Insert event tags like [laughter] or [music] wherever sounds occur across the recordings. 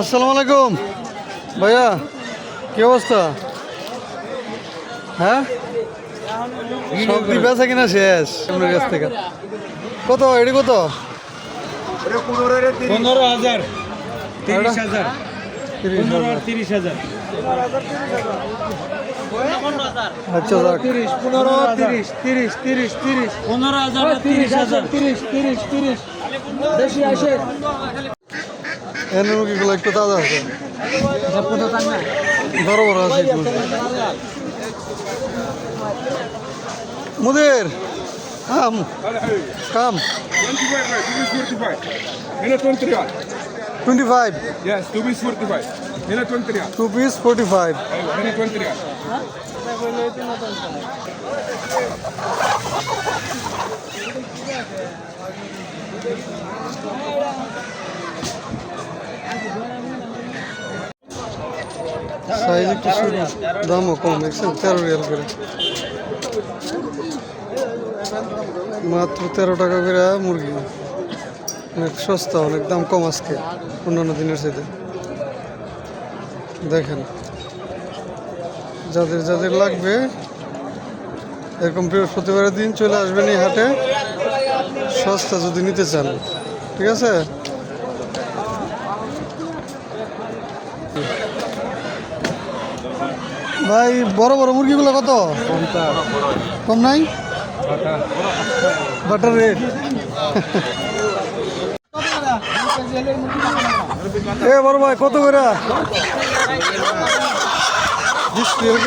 আসসালামু আলাইকুম। ভাইয়া কি অবস্থা? হ্যাঁ? বেচা কিনা শেষ? আপনার কাছ থেকে। কত? এটি কত? পনেরো হাজার তিরিশ হাজার। তিরিশ আচ্ছা যাক। তিরিশ পনেরো তিরিশ তিরিশ তিরিশ তিরিশ। পনেরো হাজার তিরিশ হাজার। তিরিশ তিরিশ তিরিশ। বেশি আসে। এনে মুরগিগুলো একটু তাজা আছে বড় বড় আছে মুদির কাম কাম 25 right, 2 45. Hina 20 riyal. Twenty five Yes, 2 piece 45. Hina 20 riyal. Two piece forty five একটু দামও কম দেখছেন তেরো রিয়াল করে মাত্র তেরো টাকা করে মুরগি। অনেক সস্তা অনেক দাম কম আজকে অন্যান্য দিনের সাথে দেখেন, যাদের যাদের লাগবে, এরকম বৃহস্পতিবারের দিন চলে আসবেন এই হাটে। সস্তা যদি নিতে চান, ঠিক আছে? ভাই, বড় বড় মুরগিগুলো কত? কম নাই? বাটার রেট এ বড় ভাই, কত করে? করে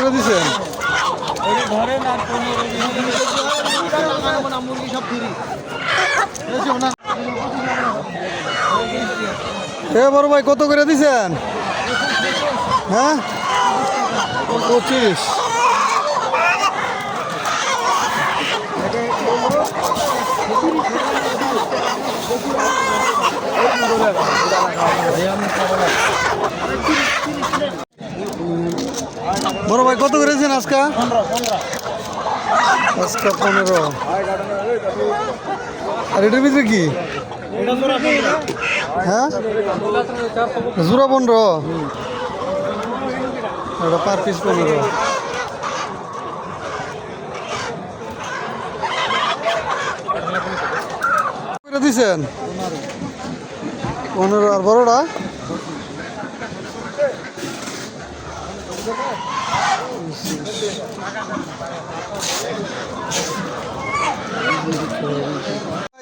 পনেরো এ বড় ভাই, কত করে দিছেন? হ্যাঁ? পঁচিশ। বড় ভাই, কত করেছেন আজকে? আজকে পনেরো। আর এটার ভিতরে কি? হ্যাঁ? জোড়া পনেরো। এটা পার পিস পনেরো দিছেন? পনেরো আর বড়টা?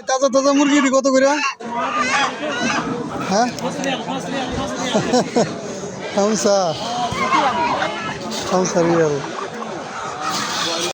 তাজা তাজা মুরগিটি কত করে হ্যাঁ? [laughs] খামসা খামসা রিয়াল